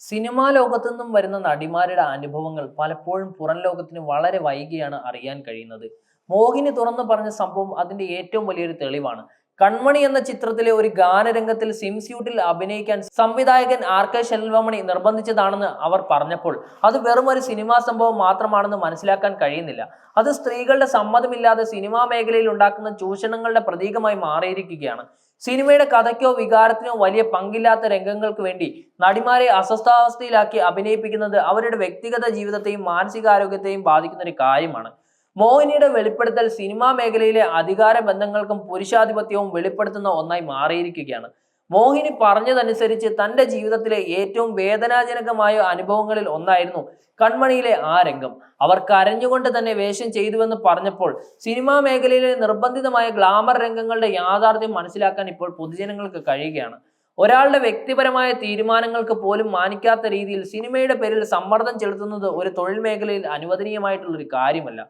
Cinema ലോകത്തു നിന്നും വരുന്ന നടിമാരുടെ അനുഭവങ്ങൾ പലപ്പോഴും പുറം ലോകത്തിന് വളരെ വൈകിയാണ് അറിയാൻ കഴിയുന്നത്. മോഹിനി തുറന്നു പറഞ്ഞ സംഭവം അതിന്റെ ഏറ്റവും വലിയൊരു തെളിവാണ്. കൺമണി എന്ന ചിത്രത്തിലെ ഒരു ഗാനരംഗത്തിൽ സിംസ്യൂട്ടിൽ അഭിനയിക്കാൻ സംവിധായകൻ ആർ കെ ശെൽവമണി നിർബന്ധിച്ചതാണെന്ന് അവർ പറഞ്ഞപ്പോൾ അത് വെറും ഒരു സിനിമാ സംഭവം മാത്രമാണെന്ന് മനസ്സിലാക്കാൻ കഴിയുന്നില്ല. അത് സ്ത്രീകളുടെ സമ്മതമില്ലാതെ സിനിമാ മേഖലയിൽ ഉണ്ടാക്കുന്ന ചൂഷണങ്ങളുടെ പ്രതീകമായി മാറിയിരിക്കുകയാണ്. സിനിമയുടെ കഥയ്ക്കോ വികാരത്തിനോ വലിയ പങ്കില്ലാത്ത രംഗങ്ങൾക്ക് വേണ്ടി നടിമാരെ അസ്വസ്ഥാവസ്ഥയിലാക്കി അഭിനയിപ്പിക്കുന്നത് അവരുടെ വ്യക്തിഗത ജീവിതത്തെയും മാനസികാരോഗ്യത്തെയും ബാധിക്കുന്ന ഒരു കാര്യമാണ്. മോഹിനിയുടെ വെളിപ്പെടുത്തൽ സിനിമാ മേഖലയിലെ അധികാര ബന്ധങ്ങൾക്കും പുരുഷാധിപത്യവും വെളിപ്പെടുത്തുന്ന ഒന്നായി മാറിയിരിക്കുകയാണ്. മോഹിനി പറഞ്ഞതനുസരിച്ച് തന്റെ ജീവിതത്തിലെ ഏറ്റവും വേദനാജനകമായ അനുഭവങ്ങളിൽ ഒന്നായിരുന്നു കൺമണിയിലെ ആ രംഗം. അവർ കരഞ്ഞുകൊണ്ട് തന്നെ വേഷം ചെയ്തുവെന്ന് പറഞ്ഞപ്പോൾ സിനിമാ മേഖലയിലെ നിർബന്ധിതമായ ഗ്ലാമർ രംഗങ്ങളുടെ യാഥാർത്ഥ്യം മനസ്സിലാക്കാൻ ഇപ്പോൾ പൊതുജനങ്ങൾക്ക് കഴിയുകയാണ്. ഒരാളുടെ വ്യക്തിപരമായ തീരുമാനങ്ങൾക്ക് പോലും മാനിക്കാത്ത രീതിയിൽ സിനിമയുടെ പേരിൽ സമ്മർദ്ദം ചെലുത്തുന്നത് ഒരു തൊഴിൽ മേഖലയിൽ അനുവദനീയമായിട്ടുള്ളൊരു കാര്യമല്ല.